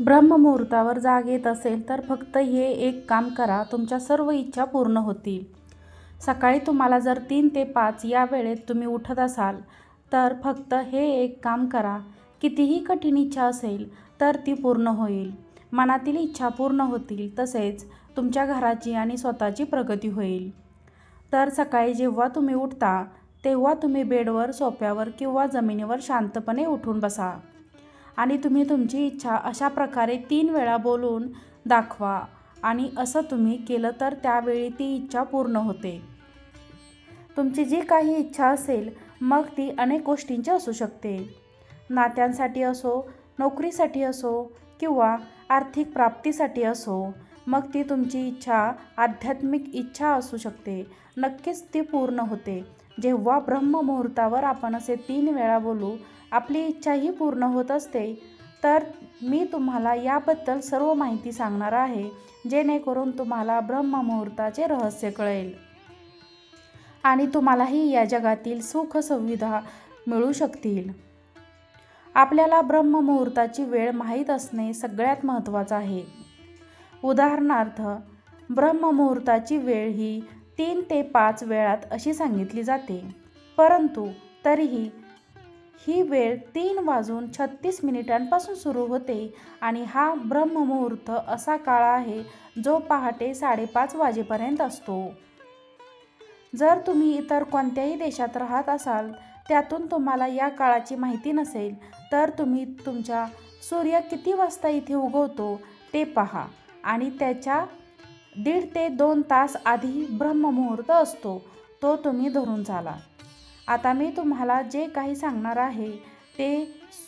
ब्रह्ममुहूर्तावर जाग येत असेल तर फक्त हे एक काम करा तुमच्या सर्व इच्छा पूर्ण होतील. सकाळी तुम्हाला जर तीन ते पाच या वेळेत तुम्ही उठत असाल तर फक्त हे एक काम करा. कितीही कठीण इच्छा असेल तर ती पूर्ण होईल. मनातील इच्छा पूर्ण होतील तसेच तुमच्या घराची आणि स्वतःची प्रगती होईल. तर सकाळी जेव्हा तुम्ही उठता तेव्हा तुम्ही बेडवर सोफ्यावर किंवा जमिनीवर शांतपणे उठून बसा. आणि तुम्ही तुमची इच्छा अशा प्रकारे तीन वेळा बोलून दाखवा. आणि असं तुम्ही केलं तर त्यावेळी ती इच्छा पूर्ण होते. तुमची जी काही इच्छा असेल मग ती अनेक गोष्टींची असू शकते. नात्यांसाठी असो नोकरीसाठी असो किंवा आर्थिक प्राप्तीसाठी असो मग ती तुमची इच्छा आध्यात्मिक इच्छा असू शकते. नक्कीच ती पूर्ण होते. जेव्हा ब्रह्ममुहूर्तावर आपण असे तीन वेळा बोलू आपली इच्छाही पूर्ण होत असते. तर मी तुम्हाला याबद्दल सर्व माहिती सांगणार आहे जेणेकरून तुम्हाला ब्रह्ममुहूर्ताचे रहस्य कळेल. आणि तुम्हालाही या जगातील सुख सुविधा मिळू शकतील. आपल्याला ब्रह्ममुहूर्ताची वेळ माहीत असणे सगळ्यात महत्त्वाचं आहे. उदाहरणार्थ ब्रह्ममुहूर्ताची वेळ ही तीन ते पाच वेळात अशी सांगितली जाते. परंतु तरीही ही वेळ तीन वाजून छत्तीस मिनिटांपासून सुरू होते आणि हा ब्रह्ममुहूर्त असा काळ आहे जो पहाटे साडेपाच वाजेपर्यंत असतो. जर तुम्ही इतर कोणत्याही देशात राहत असाल त्यातून तुम्हाला या काळाची माहिती नसेल तर तुम्ही तुमच्या सूर्य किती वाजता इथे उगवतो ते पहा आणि त्याच्या दीड ते दोन तास आधी ब्रह्ममुहूर्त असतो तो तुम्ही धरून चाला. आता मी तुम्हाला जे काही सांगणार आहे ते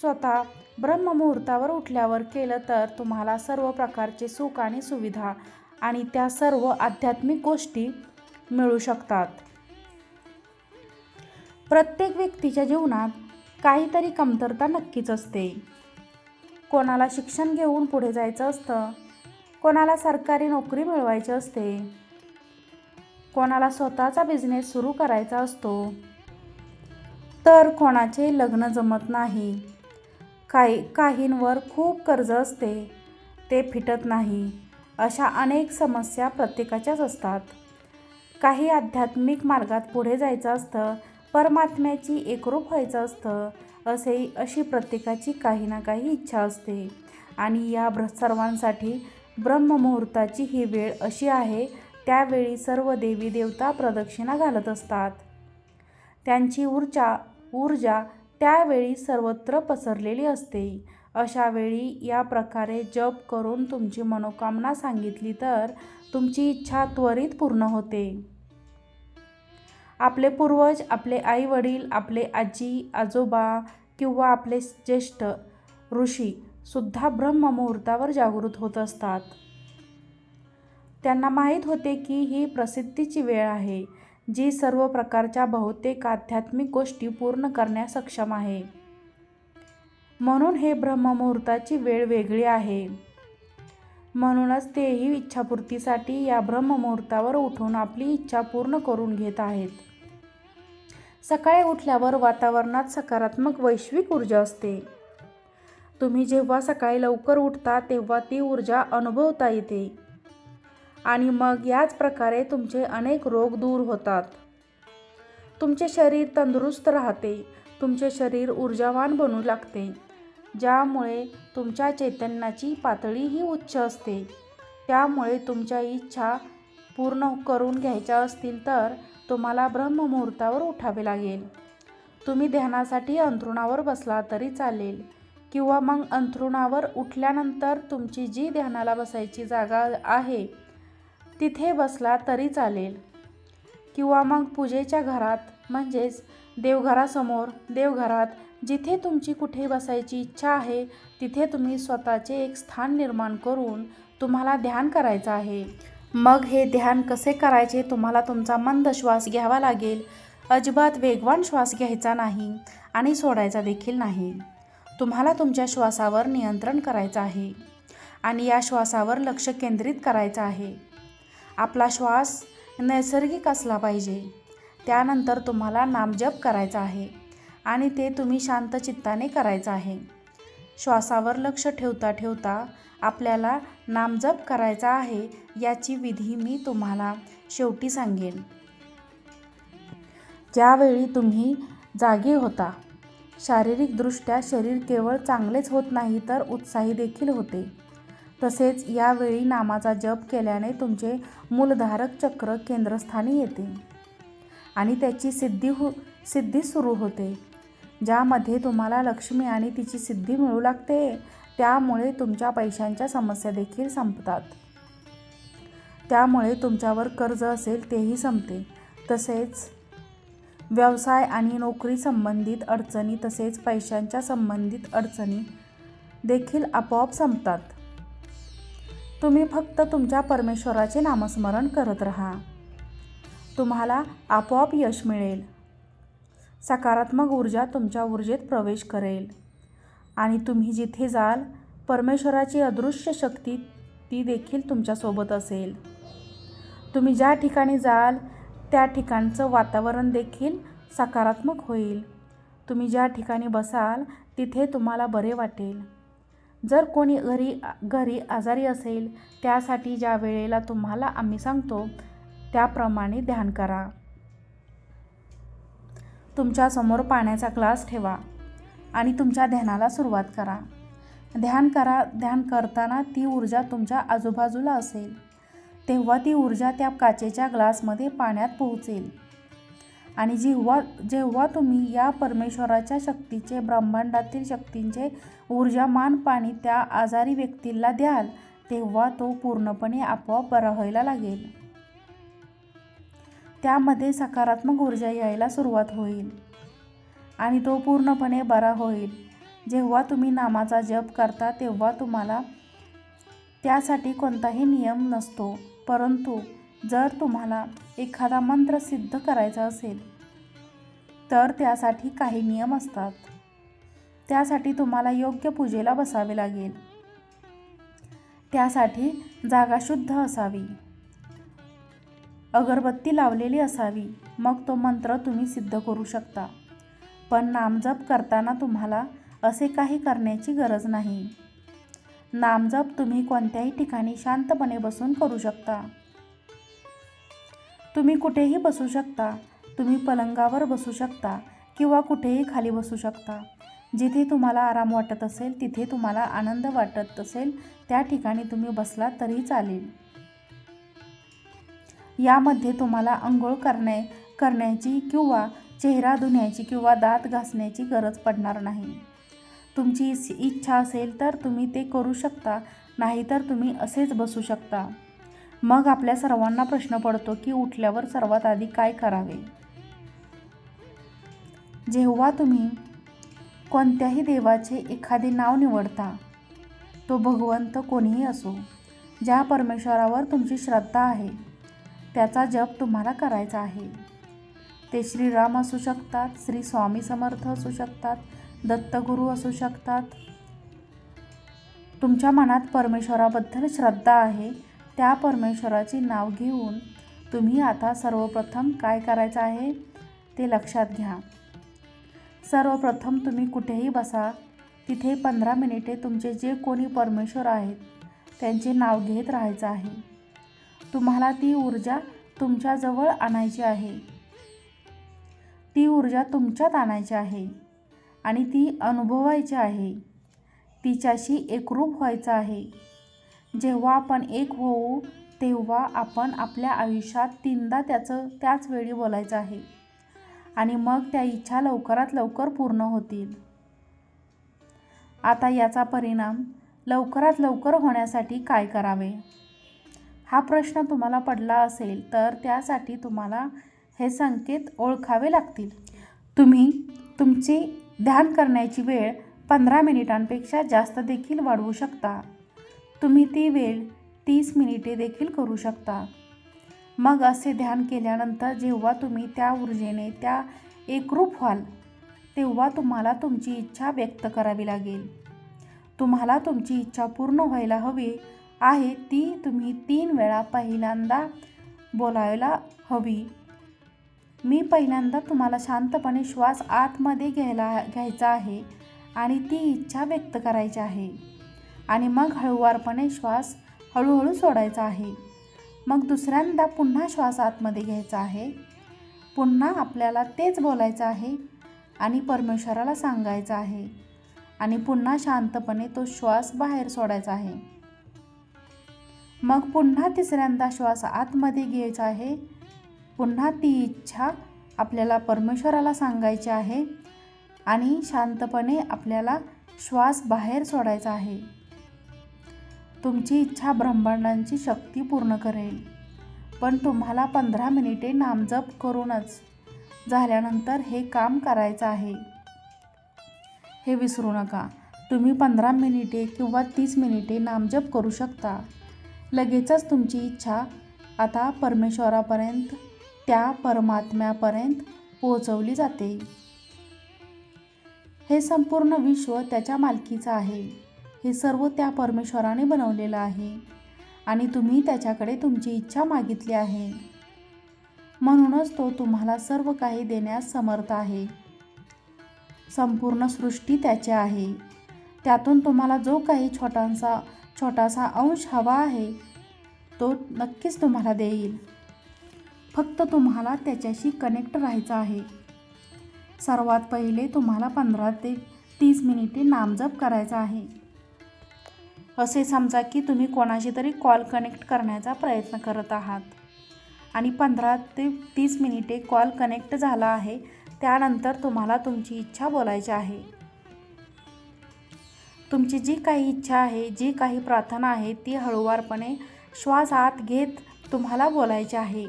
स्वतः ब्रह्ममुहूर्तावर उठल्यावर केलं तर तुम्हाला सर्व प्रकारचे सुख आणि सुविधा आणि त्या सर्व आध्यात्मिक गोष्टी मिळू शकतात. प्रत्येक व्यक्तीच्या जीवनात काहीतरी कमतरता नक्कीच असते. कोणाला शिक्षण घेऊन पुढे जायचं असतं कोणाला सरकारी नोकरी मिळवायची असते कोणाला स्वतःचा बिझनेस सुरू करायचा असतो तर कोणाचे लग्न जमत नाही. काही काहींवर खूप कर्ज असते. ते फिटत नाही. अशा अनेक समस्या प्रत्येकाच्याच असतात. काही आध्यात्मिक मार्गात पुढे जायचं असतं परमात्म्याची एकरूप व्हायचं असतं असे अशी प्रत्येकाची काही ना काही इच्छा असते. आणि या ब्र सर्वांसाठी ब्रह्ममुहूर्ताची ही वेळ अशी आहे त्यावेळी सर्व देवी देवता प्रदक्षिणा घालत असतात. त्यांची ऊर्जा ऊर्जा त्यावेळी सर्वत्र पसरलेली असते. अशा वेळी या प्रकारे जप करून तुमची मनोकामना सांगितली तर तुमची इच्छा त्वरित पूर्ण होते. आपले पूर्वज आपले आई वडील आपले आजी आजोबा किंवा आपले ज्येष्ठ ऋषी सुद्धा ब्रह्ममुहूर्तावर जागृत होत असतात. त्यांना माहीत होते की ही प्रसिद्धीची वेळ आहे. जी सर्व प्रकारच्या बहुतेक आध्यात्मिक गोष्टी पूर्ण करण्यास सक्षम आहे. म्हणून हे ब्रह्ममुहूर्ताची वेळ वेगळी आहे. म्हणूनच तेही इच्छापूर्तीसाठी या ब्रह्ममुहूर्तावर उठून आपली इच्छा पूर्ण करून घेत आहेत. सकाळी उठल्यावर वातावरणात सकारात्मक वैश्विक ऊर्जा असते. तुम्ही जेव्हा सकाळी लवकर उठता तेव्हा ती ऊर्जा अनुभवता येते. आणि मग याच प्रकारे तुमचे अनेक रोग दूर होतात. तुमचे शरीर तंदुरुस्त राहते. तुमचे शरीर ऊर्जावान बनू लागते. ज्यामुळे तुमच्या चैतन्याची पातळीही उच्च असते. त्यामुळे तुमच्या इच्छा पूर्ण करून घ्यायच्या असतील तर तुम्हाला ब्रह्ममुहूर्तावर उठावे लागेल. तुम्ही ध्यानासाठी अंथरुणावर बसला तरी चालेल किंवा मग अंथरुणावर उठल्यानंतर तुमची जी ध्यानाला बसायची जागा आहे तिथे बसला तरी चालेल. किंवा मग पूजेच्या घरात म्हणजेच देवघरासमोर देवघरात जिथे तुमची कुठे बसायची इच्छा आहे तिथे तुम्ही स्वतःचे एक स्थान निर्माण करून तुम्हाला ध्यान करायचं आहे. मग हे ध्यान कसे करायचे तुम्हाला तुमचा मंद श्वास घ्यावा लागेल. अजिबात वेगवान श्वास घ्यायचा नाही आणि सोडायचा देखील नाही. तुम्हाला तुमच्या श्वासावर नियंत्रण करायचं आहे. आणि या श्वासावर लक्ष केंद्रित करायचं आहे. आपला श्वास नैसर्गिक असला पाहिजे. त्यानंतर तुम्हाला नामजप करायचा आहे आणि ते तुम्ही शांत चित्ताने करायचं आहे. श्वासावर लक्ष ठेवता ठेवता आपल्याला नामजप करायचा आहे याची विधी मी तुम्हाला शेवटी सांगेन. ज्यावेळी तुम्ही जागे होता शारीरिकदृष्ट्या शरीर केवळ चांगलेच होत नाही तर उत्साही देखील होते. तसेच यावेळी नामाचा जप केल्याने तुमचे मूलधारक चक्र केंद्रस्थानी येते. आणि त्याची सिद्धी हो सिद्धी सुरू होते. ज्यामध्ये तुम्हाला लक्ष्मी आणि तिची सिद्धी मिळू लागते त्यामुळे तुमच्या पैशांच्या समस्या देखील संपतात. त्यामुळे तुमच्यावर कर्ज असेल तेही संपते. तसेच व्यवसाय आणि नोकरी संबंधित अडचणी तसेच पैशांच्या संबंधित अडचणी देखील आपोआप संपतात. तुम्ही फक्त तुमच्या परमेश्वराचे नामस्मरण करत राहा. तुम्हाला आपोआप यश मिळेल. सकारात्मक ऊर्जा तुमच्या ऊर्जेत प्रवेश करेल. आणि तुम्ही जिथे जाल परमेश्वराची अदृश्य शक्ती ती देखील तुमच्यासोबत असेल. तुम्ही ज्या ठिकाणी जाल त्या ठिकाणचं वातावरण देखील सकारात्मक होईल. तुम्ही ज्या ठिकाणी बसाल तिथे तुम्हाला बरे वाटेल. जर कोणी घरी घरी आजारी असेल त्यासाठी ज्या वेळेला तुम्हाला आम्ही सांगतो त्याप्रमाणे ध्यान करा. तुमच्यासमोर पाण्याचा ग्लास ठेवा आणि तुमच्या ध्यानाला सुरुवात करा. ध्यान करा ध्यान करताना ती ऊर्जा तुमच्या आजूबाजूला असेल. तेव्हा ती ऊर्जा त्या काचेच्या ग्लासमध्ये पाण्यात पोहोचेल. आणि जेव्हा जेव्हा तुम्ही या परमेश्वराच्या शक्तीचे ब्रह्मांडातील शक्तींचे ऊर्जामान पाणी त्या आजारी व्यक्तीला द्याल तेव्हा तो पूर्णपणे आपोआप बरा व्हायला लागेल. त्यामध्ये सकारात्मक ऊर्जा यायला सुरुवात होईल आणि तो पूर्णपणे बरा होईल. जेव्हा तुम्ही नामाचा जप करता तेव्हा तुम्हाला त्यासाठी कोणताही नियम नसतो परंतु जर तुम्हाला एखादा मंत्र सिद्ध करायचा असेल तर त्यासाठी काही नियम असतात. त्यासाठी तुम्हाला योग्य पूजेला बसावे लागेल. त्यासाठी जागा शुद्ध असावी. अगरबत्ती लावलेली असावी मग तो मंत्र तुम्ही सिद्ध करू शकता. पण नामजप करताना तुम्हाला असे काही करण्याची गरज नाही. नामजप तुम्ही कोणत्याही ठिकाणी शांतपणे बसून करू शकता. तुम्ही कुठेही बसू शकता. तुम्ही पलंगावर बसू शकता किंवा कुठेही खाली बसू शकता. जिथे तुम्हाला आराम वाटत असेल तिथे तुम्हाला आनंद वाटत असेल त्या ठिकाणी तुम्ही बसलात तरी चालेल. यामध्ये तुम्हाला आंघोळ करणे करण्याची किंवा चेहरा धुण्याची किंवा दात घासण्याची गरज पडणार नाही. तुमची इच्छा असेल तर तुम्ही ते करू शकता नाहीतर तुम्ही असेच बसू शकता. मग आपल्या सर्वांना प्रश्न पडतो की उठल्यावर सर्वात आधी काय करावे? जेव्हा तुम्ही कोणत्याही देवाचे एखादे नाव निवडता तो भगवंत कोणीही असो ज्या परमेश्वरावर तुमची श्रद्धा आहे त्याचा जप तुम्हाला करायचा आहे. ते श्रीराम असू शकतात श्री स्वामी समर्थ असू शकतात दत्तगुरू असू शकतात. तुमच्या मनात परमेश्वराबद्दल श्रद्धा आहे त्या परमेश्वराचे नाव घेऊन तुम्ही आता सर्वप्रथम काय करायचं आहे ते लक्षात घ्या. सर्वप्रथम तुम्ही कुठेही बसा तिथे पंधरा मिनिटे तुमचे जे कोणी परमेश्वर आहेत त्यांचे नाव घेत राहायचं आहे. तुम्हाला ती ऊर्जा तुमच्याजवळ आणायची आहे. ती ऊर्जा तुमच्यात आणायची आहे आणि ती अनुभवायची आहे. तिच्याशी एकरूप व्हायचं आहे. जेव्हा आपण एक होऊ तेव्हा आपण आपल्या आयुष्यात तीनदा त्याचं त्याच वेळी बोलायचं आहे. आणि मग त्या इच्छा लवकरात लवकर पूर्ण होतील. आता याचा परिणाम लवकरात लवकर होण्यासाठी काय करावे? हा प्रश्न तुम्हाला पडला असेल तर त्यासाठी तुम्हाला हे संकेत ओळखावे लागतील. तुम्ही तुमची ध्यान करण्याची वेळ पंधरा मिनिटांपेक्षा जास्त देखील वाढवू शकता. तुम्ही ती वेळ तीस मिनिटे देखील करू शकता. मग असे ध्यान केल्यानंतर जेव्हा तुम्ही त्या ऊर्जेने त्या एकरूप व्हाल तेव्हा तुम्हाला तुमची इच्छा व्यक्त करावी लागेल. तुम्हाला तुमची इच्छा पूर्ण व्हायला हवी आहे ती तुम्ही तीन वेळा पहिल्यांदा बोलायला हवी. मी पहिल्यांदा तुम्हाला शांतपणे श्वास आतमध्ये घ्यायला घ्यायचा आहे आणि ती इच्छा व्यक्त करायची आहे. आणि मग हळूवारपणे श्वास हळूहळू सोडायचा आहे. मग दुसऱ्यांदा पुन्हा श्वास आतमध्ये घ्यायचा आहे. पुन्हा आपल्याला तेच बोलायचं आहे आणि परमेश्वराला सांगायचं आहे. आणि पुन्हा शांतपणे तो श्वास बाहेर सोडायचा आहे. मग पुन्हा तिसऱ्यांदा श्वास आतमध्ये घ्यायचा आहे. पुन्हा ती इच्छा आपल्याला परमेश्वराला सांगायची आहे आणि शांतपणे आपल्याला श्वास बाहेर सोडायचा आहे. तुमची इच्छा ब्रह्मांडांची शक्ती पूर्ण करेल. पण तुम्हाला पंधरा मिनिटे नामजप करूनच झाल्यानंतर हे काम करायचं आहे. हे विसरू नका. तुम्ही पंधरा मिनिटे किंवा तीस मिनिटे नामजप करू शकता. लगेचच तुमची इच्छा आता परमेश्वरापर्यंत त्या परमात्म्यापर्यंत पोहोचवली जाते. हे संपूर्ण विश्व त्याच्या मालकीचं आहे. हे सर्व त्या परमेश्वराने बनवलेलं आहे आणि तुम्ही त्याच्याकडे तुमची इच्छा मागितली आहे. म्हणूनच तो तुम्हाला सर्व काही देण्यास समर्थ आहे. संपूर्ण सृष्टी त्याचे आहे. त्यातून तुम्हाला जो काही छोटासा छोटासा अंश हवा आहे तो नक्कीच तुम्हाला देईल. फक्त तुम्हाला त्याच्याशी कनेक्ट राहायचं आहे. सर्वात पहिले तुम्हाला पंधरा ते तीस मिनिटे नामजप करायचा आहे. असे समजा की तुम्ही कोणाशी तरी कॉल कनेक्ट करण्याचा प्रयत्न करत आहात. आणि पंधरा ते तीस मिनिटे कॉल कनेक्ट झाला आहे त्यानंतर तुम्हाला तुमची इच्छा बोलायची आहे. तुमची जी काही इच्छा आहे जी काही प्रार्थना आहे ती हळूवारपणे श्वास आत घेत तुम्हाला बोलायची आहे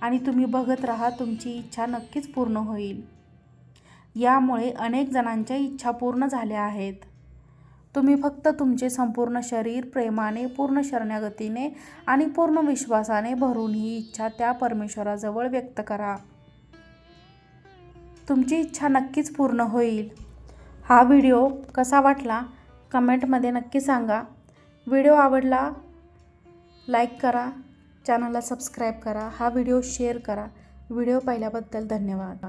आणि तुम्ही बघत राहा तुमची इच्छा नक्कीच पूर्ण होईल. यामुळे अनेक जणांच्या इच्छा पूर्ण झाल्या आहेत. तुम्ही फक्त तुमचे संपूर्ण शरीर प्रेमाने पूर्ण शरणागतीने आणि पूर्ण विश्वासाने भरून ही इच्छा त्या परमेश्वराजवळ व्यक्त करा. तुमची इच्छा नक्कीच पूर्ण होईल. हा व्हिडिओ कसा वाटला? कमेंटमध्ये नक्की सांगा. व्हिडिओ आवडला लाईक करा चॅनलला सबस्क्राईब करा हा व्हिडिओ शेअर करा. व्हिडिओ पाहिल्याबद्दल धन्यवाद.